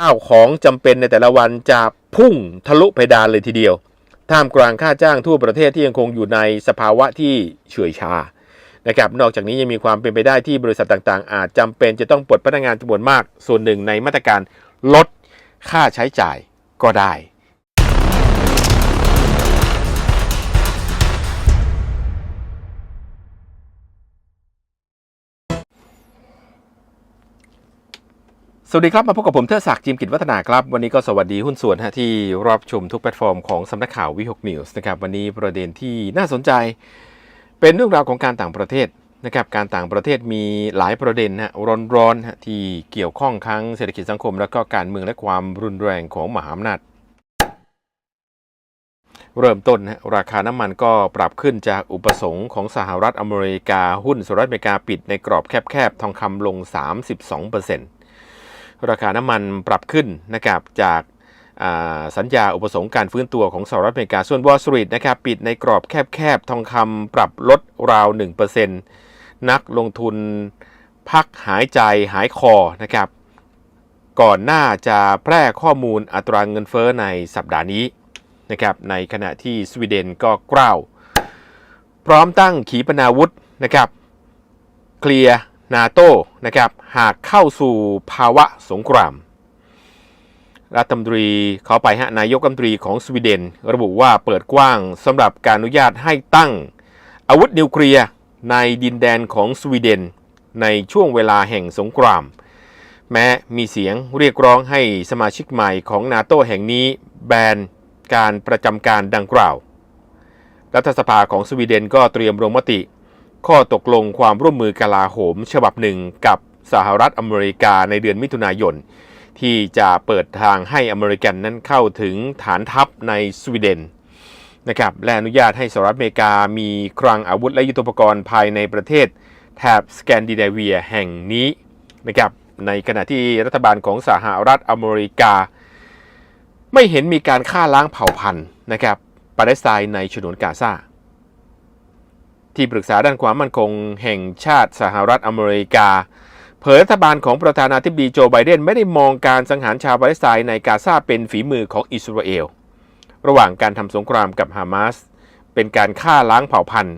ข้าวของจำเป็นในแต่ละวันจะพุ่งทะลุเพดานเลยทีเดียว ท่ามกลางค่าจ้างทั่วประเทศที่ยังคงอยู่ในสภาวะที่เฉื่อยชานะครับนอกจากนี้ยังมีความเป็นไปได้ที่บริษัทต่างๆ อาจจำเป็นจะต้องปลดพนักงานจำนวนมาก ส่วนหนึ่งในมาตรการลดค่าใช้จ่ายก็ได้ สวัสดีครับ มาพบกับผมเทอศักดิ์จิมกิจวัฒนาครับ วันนี้ก็สวัสดีหุ้นส่วนฮะที่รับชมทุกแพลตฟอร์มของสำนักข่าววิหกนิวส์นะครับวันนี้ประเด็นที่น่าสนใจ เป็นเรื่องราวของการต่างประเทศนะครับการต่างประเทศมีหลายประเด็นฮะร้อนๆฮะที่เกี่ยวข้องทั้งเศรษฐกิจสังคม และก็การเมืองและความรุนแรงของมหาอำนาจเริ่มต้นราคาน้ำมันก็ปรับขึ้นจากอุปสงค์ของสหรัฐอเมริกาหุ้นสหรัฐอเมริกาปิดในกรอบแคบๆทองคำลง 32% ราคาน้ำมันปรับขึ้นนะครับจากสัญญาอุปสงค์การฟื้นตัวของสหรัฐอเมริกา ส่วนวอลสตรีทนะครับปิดในกรอบแคบๆ ทองคำปรับลดราว 1%นักลงทุนพักหายใจหายคอนะครับ ก่อนหน้าจะแพร่ข้อมูลอัตราเงินเฟ้อในสัปดาห์นี้นะครับในขณะที่สวีเดนก็กล้าว พร้อมตั้งขีปนาวุธนะครับ เคลียร์ นาโต้นะครับหากเข้าสู่ภาวะสงคราม รัฐมนตรีเขอไปฮะนายกรัฐมนตรีของสวีเดน ระบุว่าเปิดกว้างสำหรับการอนุญาตให้ตั้ง อาวุธนิวเคลียร์ในดินแดนของสวีเดน ในช่วงเวลาแห่งสงคราม แม้มีเสียงเรียกร้องให้สมาชิกใหม่ของนาโตแห่งนี้แบนการประจำการดังกล่าว รัฐสภาของสวีเดนก็เตรียมลงมติ ข้อตกลงความร่วมมือกลาโหม ฉบับหนึ่งกับสหรัฐอเมริกาในเดือนมิถุนายน ที่จะเปิดทางให้อเมริกันนั้นเข้าถึงฐานทัพในสวีเดนนะครับและอนุญาตให้สหรัฐอเมริกามีคลังอาวุธและยุทโธปกรณ์ภายในประเทศแถบสแกนดิเนเวียแห่งนี้นะครับในขณะที่รัฐบาลของสหรัฐอเมริกา ไม่เห็นมีการฆ่าล้างเผ่าพันธุ์นะครับปาเลสไตน์ในฉนวนกาซา ที่ปรึกษาด้านความมั่นคงแห่งชาติสหรัฐอเมริกา เผยรัฐบาลของประธานาธิบดีโจไบเดนไม่ได้มองการสังหารชาวปาเลสไตน์ในกาซาเป็นฝีมือของอิสราเอล ระหว่างการทำสงครามกับฮามาสเป็นการฆ่าล้างเผ่าพันธุ์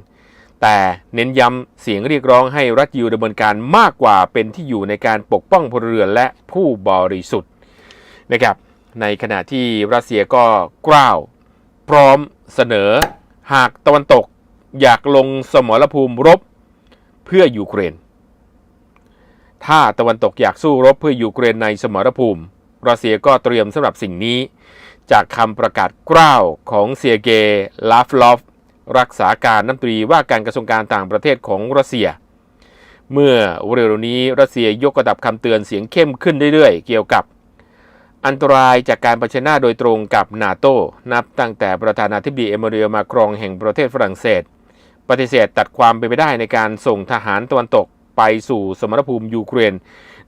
แต่เน้นย้ำเสียงเรียกร้องให้รัฐยูดำเนินการมากกว่าเป็นที่อยู่ในการปกป้องพลเรือนและผู้บริสุทธิ์นะครับในขณะที่รัสเซียก็กล่าว พร้อมเสนอ หากตะวันตก อยากลงสมรภูมิรบเพื่อยูเครน ถ้าตะวันตกอยากสู้รบเพื่อยูเครนในสมรภูมิ รัสเซียก็เตรียมสำหรับสิ่งนี้ จากคำประกาศกล้าวของเซียเกลาฟลอฟ รักษาการน้ำตรีว่าการกระทรวงการต่างประเทศของรัสเซีย เมื่อเร็วๆนี้รัสเซียยกระดับคำเตือนเสียงเข้มขึ้นเรื่อยๆ เกี่ยวกับอันตรายจากการเผชิญหน้าโดยตรงกับนาโตนับตั้งแต่ประธานาธิบดีเอมานูเอลมาครองแห่งประเทศฝรั่งเศส ปฏิเสธตัดความเป็นไปได้ในการส่งทหารตะวันตกไปสู่สมรภูมิยูเครน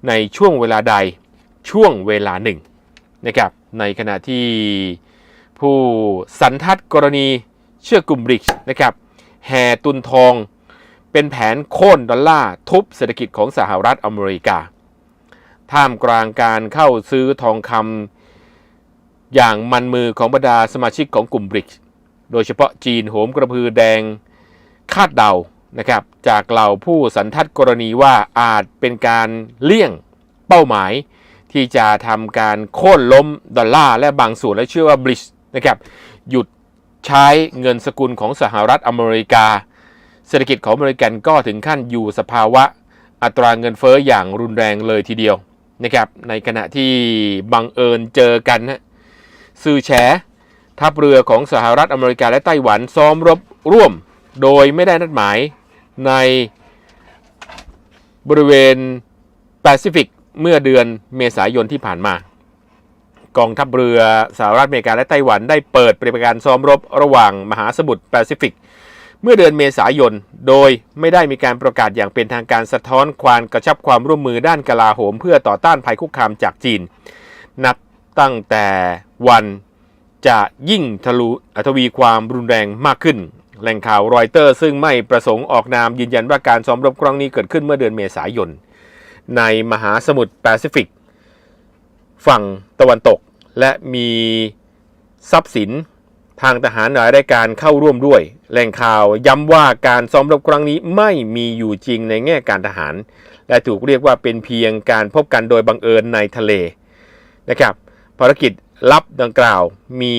ในช่วงเวลาใดช่วงเวลาหนึ่งนะครับในขณะที่ผู้สันทัดกรณีเชื่อกลุ่มบริกส์นะครับแห่ตุนทองเป็นแผนโค่นดอลลาร์ทุบเศรษฐกิจของสหรัฐอเมริกา ท่ามกลางการเข้าซื้อทองคำอย่างมันมือของบรรดาสมาชิกของกลุ่มบริกส์โดยเฉพาะจีนโหมกระพือแดง คาดเดานะครับจากเหล่าผู้สันทัดกรณีว่าอาจเป็นการเลี่ยงเป้าหมาย ที่จะทำการโค่นล้มดอลลาร์และบางส่วนและเชื่อว่าบริชนะครับหยุดใช้เงินสกุลของสหรัฐอเมริกา เศรษฐกิจของอเมริกันก็ถึงขั้นอยู่สภาวะอัตราเงินเฟ้ออย่างรุนแรงเลยทีเดียวนะครับในขณะที่บังเอิญเจอกันนะสื่อแฉทัพเรือของสหรัฐอเมริกาและไต้หวันซ้อมรบร่วม โดยไม่ได้นัดหมายในบริเวณแปซิฟิกเมื่อเดือนเมษายนที่ผ่านมา กองทัพเรือสหรัฐอเมริกาและไต้หวันได้เปิดปฏิบัติการซ้อมรบระหว่างมหาสมุทรแปซิฟิก เมื่อเดือนเมษายน โดยไม่ได้มีการประกาศอย่างเป็นทางการสะท้อนความกระชับความร่วมมือด้านกลาโหม เพื่อต่อต้านภัยคุกคามจากจีน นับตั้งแต่วันจะยิ่งทะลุทวีความรุนแรงมากขึ้น แหล่งข่าวรอยเตอร์ซึ่งไม่ประสงค์ออกนามยืนยันว่าการซ้อมรบครั้งนี้เกิดขึ้นเมื่อเดือนเมษายน ในมหาสมุทรแปซิฟิก ฝั่งตะวันตก และมีทรัพย์สินทางทหารหลายรายการเข้าร่วมด้วย แหล่งข่าวย้ำว่าการซ้อมรบครั้งนี้ไม่มีอยู่จริงในแง่การทหาร และถูกเรียกว่าเป็นเพียงการพบกันโดยบังเอิญในทะเลนะครับภารกิจลับดังกล่าวมี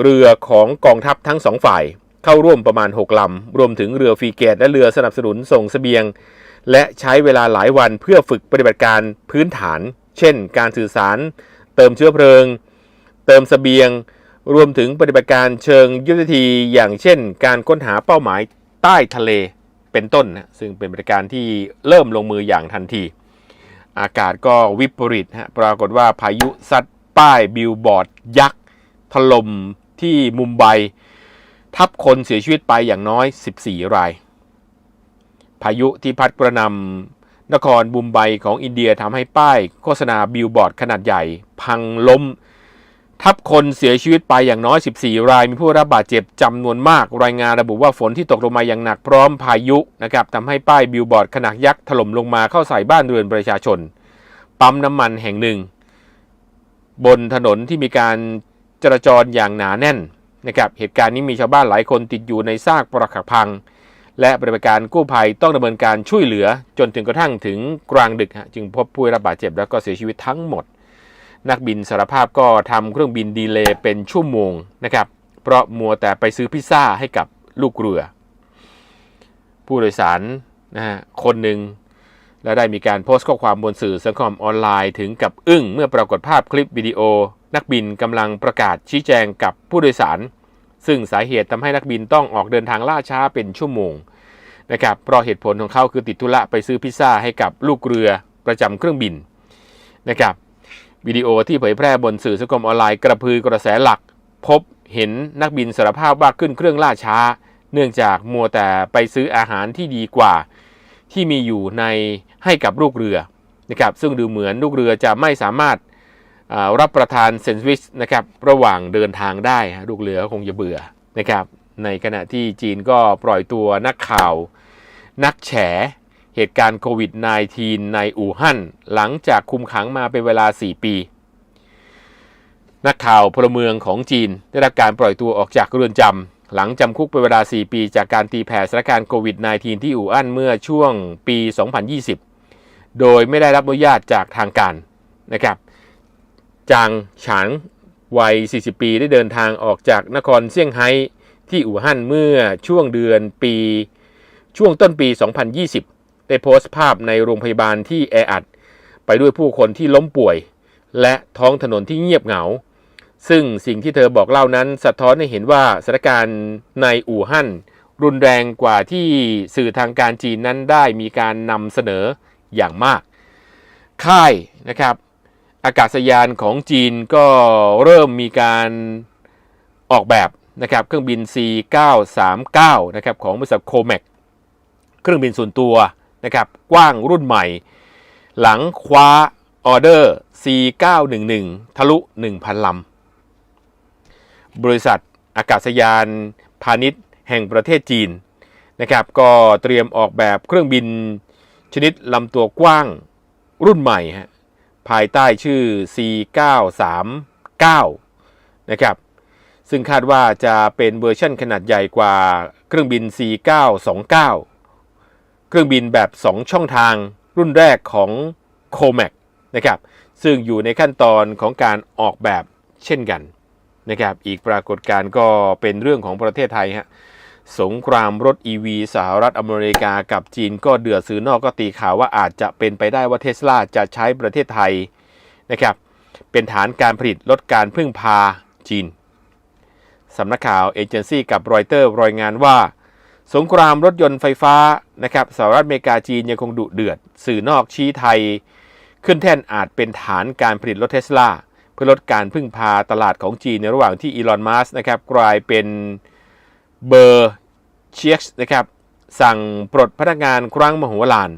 เรือของกองทัพทั้งสองฝ่าย เข้าร่วมประมาณ 6 ลำ รวมถึงเรือฟรีเกตและเรือสนับสนุนส่งสเสบียง และใช้เวลาหลายวันเพื่อฝึกปฏิบัติการพื้นฐาน เช่น การสื่อสาร เติมเชื้อเพลิง เติมสเสบียง รวมถึงปฏิบัติการเชิงยุทธวิธีอย่างเช่น การค้นหาเป้าหมายใต้ทะเลเป็นต้นนะซึ่งเป็นปฏิบัติการที่เริ่มลงมืออย่างทันที อากาศก็วิปริตฮะปรากฏว่าพายุซัดป้ายบิลบอร์ดยักษ์ถล่มที่มุมไบ ทับคนเสียชีวิตไปอย่างน้อย 14 ราย พายุที่พัดกระนำนครบุมไบของอินเดียทำให้ป้ายโฆษณาบิลบอร์ดขนาดใหญ่ พังล้ม ทับคนเสียชีวิตไปอย่างน้อย 14 ราย มีผู้รับบาดเจ็บจำนวนมาก รายงานระบุว่าฝนที่ตกลงมาอย่างหนักพร้อมพายุนะครับทำให้ป้ายบิลบอร์ดขนาดยักษ์ถล่มลงมาเข้าใส่บ้านเรือนประชาชน ปั๊มน้ำมันแห่งหนึ่ง บนถนนที่มีการจราจรอย่างหนาแน่น นะครับเหตุการณ์นี้มีชาวบ้านหลายคนติดอยู่ในซากปรักหักพัง และปฏิบัติการกู้ภัยต้องดำเนินการช่วยเหลือ จนถึงกระทั่งถึงกลางดึก จึงพบผู้ได้รับบาดเจ็บแล้วก็เสียชีวิตทั้งหมด นักบินสารภาพก็ทำเครื่องบินดีเลย์เป็นชั่วโมงนะครับเพราะมัวแต่ไปซื้อพิซซ่าให้กับลูกเรือ ผู้โดยสารนะฮะคนหนึ่งและได้มีการโพสต์ข้อความบนสื่อสังคมออนไลน์ถึงกับอึ้งเมื่อปรากฏภาพคลิปวิดีโอ นักบินกำลังประกาศชี้แจงกับผู้โดยสาร ซึ่งสาเหตุทำให้นักบินต้องออกเดินทางล่าช้าเป็นชั่วโมงนะครับเพราะเหตุผลของเขาคือติดธุระไปซื้อพิซซ่าให้กับลูกเรือประจำเครื่องบินนะครับวิดีโอที่เผยแพร่บนสื่อสังคมออนไลน์กระพือกระแสหลัก พบเห็นนักบินสารภาพว่าขึ้นเครื่องล่าช้า เนื่องจากมัวแต่ไปซื้ออาหารที่ดีกว่า ที่มีอยู่ในให้กับลูกเรือนะครับซึ่งดูเหมือนลูกเรือจะไม่สามารถ รับประทานแซนด์วิชนะครับระหว่างเดินทางได้ลูกเรือคงจะเบื่อนะครับในขณะที่จีนก็ปล่อยตัวนักข่าว นักแฉ เหตุการณ์โควิด -19 ในอู่ฮั่น หลังจากคุมขังมาเป็นเวลา 4 ปี นักข่าวพลเมืองของจีน ได้รับการปล่อยตัวออกจากเรือนจำหลังจำคุกเป็นเวลา 4 ปี จากการตีแผ่สถานการณ์โควิด -19 ที่อู่ฮั่นเมื่อช่วงปี 2020 โดยไม่ได้รับอนุญาตจากทางการนะครับ จางฉางวัย 40 ปีได้เดินทางออกจากนครเซี่ยงไฮ้ที่อู่ฮั่นเมื่อช่วงเดือนปี ช่วงต้นปี 2020 ได้โพสต์ภาพในโรงพยาบาลที่แออัด ไปด้วยผู้คนที่ล้มป่วย และท้องถนนที่เงียบเหงา ซึ่งสิ่งที่เธอบอกเล่านั้นสะท้อนให้เห็นว่าสถานการณ์ในอู่ฮั่นรุนแรงกว่าที่สื่อทางการจีนนั้นได้มีการนำเสนออย่างมาก ค่ายนะครับ อากาศยานของจีนก็เริ่มมีการออกแบบนะครับเครื่องบิน C939 นะครับของบริษัทโคเมกเครื่องบินส่วนตัวนะครับกว้างรุ่นใหม่ หลังคว้าออเดอร์ C911 ทะลุ 1,000 ลำ บริษัทอากาศยานพาณิชย์แห่งประเทศจีนนะครับก็เตรียมออกแบบเครื่องบินชนิดลำตัวกว้างรุ่นใหม่ฮะ ภายใต้ชื่อ C939 นะครับ ซึ่งคาดว่าจะเป็นเวอร์ชั่นขนาดใหญ่กว่าเครื่องบิน C929 เครื่องบินแบบ 2 ช่องทางรุ่นแรกของ c o m a c นะครับ ซึ่งอยู่ในขั้นตอนของการออกแบบเช่นกันนะครับ อีกปรากฏการณ์ก็เป็นเรื่องของประเทศไทยฮะ สงครามรถ EV สหรัฐอเมริกากับจีนก็เดือดซื้อนอกก็ตีข่าวว่าอาจจะเป็นไปได้ว่าเทสลาจะใช้ประเทศไทยนะครับเป็นฐานการผลิตลดการพึ่งพาจีนสำนักข่าวเอเจนซี่กับรอยเตอร์รายงานว่า สงครามรถยนต์ไฟฟ้านะครับสหรัฐอเมริกาจีนยังคงดุเดือด สื่อนอกชี้ไทย ขึ้นแท่นอาจเป็นฐานการผลิตรถเทสลาเพื่อลดการพึ่งพาตลาดของจีนในระหว่างที่อีลอนมัสนะครับกลายเป็น เบอร์เชียกนะครับสั่งปลดพนักงานครั้งมโหฬาร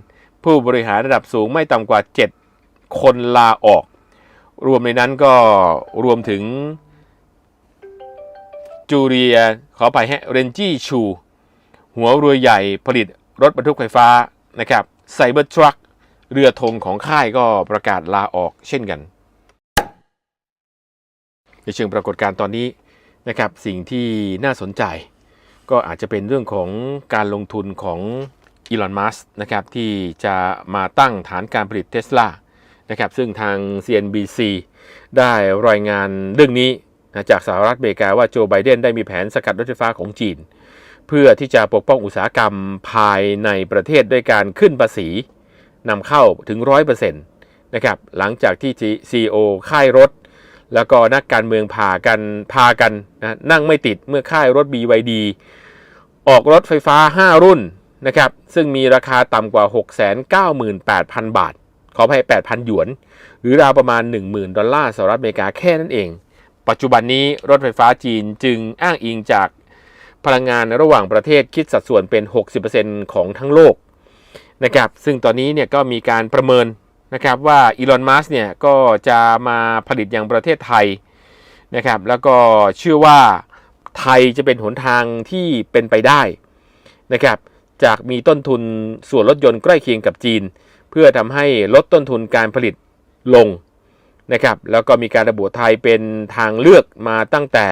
ผู้บริหารระดับสูงไม่ต่ำกว่า 7 คนลาออก รวมในนั้นก็รวมถึงจูเรียขอไปให้เรนจี้ชู หัวเรือใหญ่ผลิตรถบรรทุกไฟฟ้านะครับไซเบอร์ทรัคเรือธงของค่ายก็ประกาศลาออกเช่นกัน ในเชิงปรากฏการณ์ตอนนี้นะครับสิ่งที่น่าสนใจ ก็อาจจะเป็นเรื่องของการลงทุนของอีลอนมัสนะครับที่จะมาตั้งฐานการผลิตเทสลานะครับซึ่งทาง CNBC ได้รายงานเรื่องนี้นะจากสหรัฐอเมริกาว่าโจไบเดนได้มีแผนสกัดรถไฟฟ้าของจีน เพื่อที่จะปกป้องอุตสาหกรรมภายในประเทศด้วยการขึ้นภาษีนำเข้าถึง 100%นะครับหลังจากที่ CEO ค่ายรถ แล้วก็นักการเมืองพากันพากันนะนั่งไม่ติดเมื่อค่ายรถ BYD ออกรถไฟฟ้า 5 รุ่นนะครับซึ่งมีราคาต่ำกว่า 698,000 บาท ขอภัย 8,000 หยวน หรือราวประมาณ 10,000 ดอลลาร์สหรัฐอเมริกาแค่นั้นเอง ปัจจุบันนี้รถไฟฟ้าจีนจึงอ้างอิงจากพลังงานระหว่างประเทศคิดสัดส่วนเป็น 60%ของทั้งโลกนะครับซึ่งตอนนี้เนี่ยก็มีการประเมินนะครับว่าอีลอน มัสเนี่ยก็จะมาผลิตอย่างประเทศไทยนะครับแล้วก็เชื่อว่า ไทยจะเป็นหนทางที่เป็นไปได้นะครับจากมีต้นทุนส่วนรถยนต์ใกล้เคียงกับจีน เพื่อทำให้ลดต้นทุนการผลิตลงนะครับแล้วก็มีการระบุไทยเป็นทางเลือกมาตั้งแต่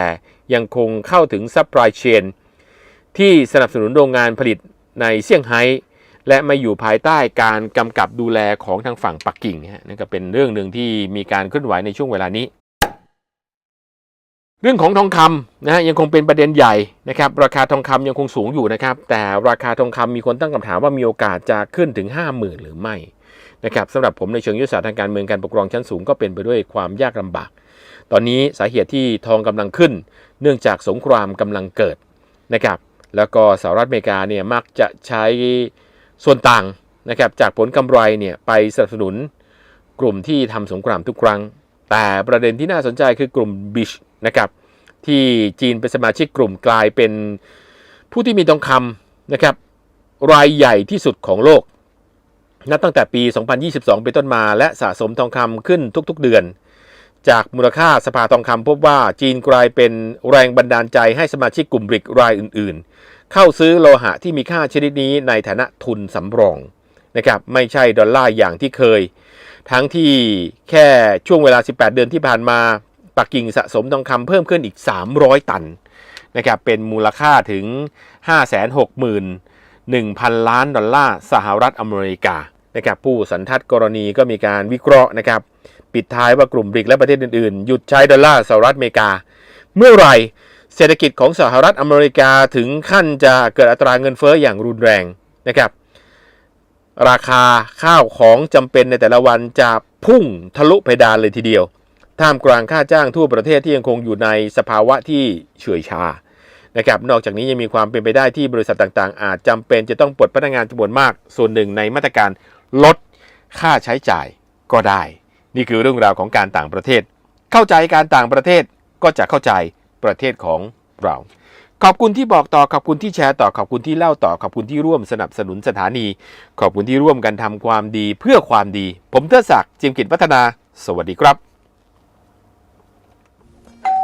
ยังคงเข้าถึงซัพพลายเชนที่สนับสนุนโรงงานผลิตในเซี่ยงไฮ้และมาอยู่ภายใต้การกำกับดูแลของทางฝั่งปักกิ่งนะฮะนั่ก็เป็นเรื่องหนึ่งที่มีการเคลื่อนไหวในช่วงเวลานี้ เรื่องของทองคำนะฮะยังคงเป็นประเด็นใหญ่นะครับราคาทองคำยังคงสูงอยู่นะครับ แต่ราคาทองคำมีคนตั้งคำถามว่ามีโอกาสจะขึ้นถึง 50,000 หรือไม่นะครับสำหรับผมในเชิงยุทธศาสตร์ทางการเมืองการปกครองชั้นสูงก็เป็นไปด้วยความยากลำบาก ตอนนี้สาเหตุที่ทองกำลังขึ้น เนื่องจากสงครามกำลังเกิดนะครับแล้วก็สหรัฐอเมริกาเนี่ยมักจะใช้ส่วนต่างนะครับจากผลกำไรเนี่ยไปสนับสนุนกลุ่มที่ทำสงครามทุกครั้ง แต่ประเด็นที่น่าสนใจคือกลุ่มบิช นะครับที่จีนเป็นสมาชิกกลุ่มกลายเป็นผู้ที่มีทองคำนะครับรายใหญ่ที่สุดของโลก นับตั้งแต่ปี 2022 เป็นต้นมา และสะสมทองคำขึ้นทุกๆเดือน จากมูลค่าสภาทองคำพบว่าจีนกลายเป็นแรงบันดาลใจให้สมาชิกกลุ่มบริกรายอื่นๆ เข้าซื้อโลหะที่มีค่าชนิดนี้ในฐานะทุนสำรองนะครับไม่ใช่ดอลลาร์อย่างที่เคย ทั้งที่แค่ช่วงเวลา 18 เดือนที่ผ่านมา ปักกิ่งสะสมทองคำเพิ่มขึ้นอีก 300 ตันนะครับเป็นมูลค่าถึง 561,000 ล้านดอลลาร์สหรัฐอเมริกานะครับผู้สันทัดกรณีก็มีการวิเคราะห์นะครับปิดท้ายว่ากลุ่มบริกและประเทศอื่นๆ หยุดใช้ดอลลาร์สหรัฐอเมริกา เมื่อไหร่เศรษฐกิจของสหรัฐอเมริกาถึงขั้นจะเกิดอัตราเงินเฟ้ออย่างรุนแรงนะครับราคาข้าวของจำเป็นในแต่ละวันจะพุ่งทะลุเพดานเลยทีเดียว ท่ามกลางค่าจ้างทั่วประเทศที่ยังคงอยู่ในสภาวะที่เฉื่อยชานะครับนอกจากนี้ยังมีความเป็นไปได้ที่บริษัทต่างๆ อาจจำเป็นจะต้องปลดพนักงานจำนวนมาก ส่วนหนึ่งในมาตรการลดค่าใช้จ่ายก็ได้ นี่คือเรื่องราวของการต่างประเทศ เข้าใจการต่างประเทศก็จะเข้าใจประเทศของเรา ขอบคุณที่บอกต่อขอบคุณที่แชร์ต่อขอบคุณที่เล่าต่อขอบคุณที่ร่วมสนับสนุนสถานี ขอบคุณที่ร่วมกันทำความดีเพื่อความดี ผมเทดศักดิ์จิมกิจวัฒนา สวัสดีครับ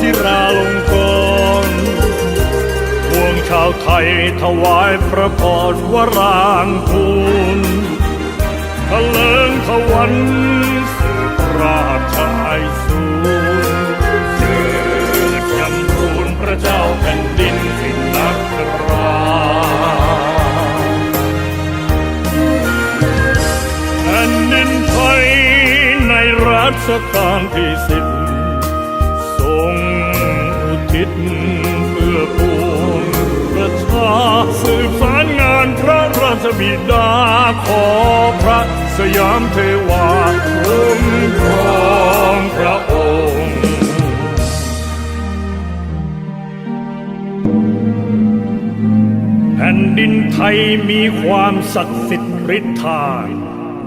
ชิราลงกรณพวงชาวไทยถวายพระพรวรางคูณทะเลิงทวันสืบราชไอ รัชกาลที่สิบทรงอุทิศเพื่อปวงประชาสืบสานงานพระราชบิดาขอพระสยามเทวาคุ้มครองพระองค์แผ่นดินไทยมีความศักดิ์สิทธิ์ฤทธา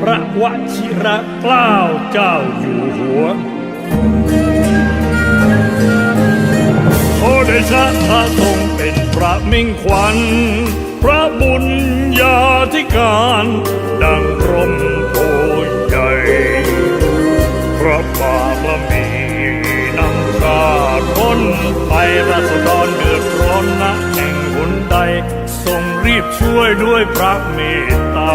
พระวชิระเกล้าเจ้าอยู่หัวโอเดชะพระทรงเป็นพระมิ่งขวัญ พระบุญญาธิการ ดังรมโพใหญ่พระบารมีนำข้าพ้นไปราษฎรเดือดร้อนนะแห่งหนใด ทรงรีบช่วยด้วยพระเมตตา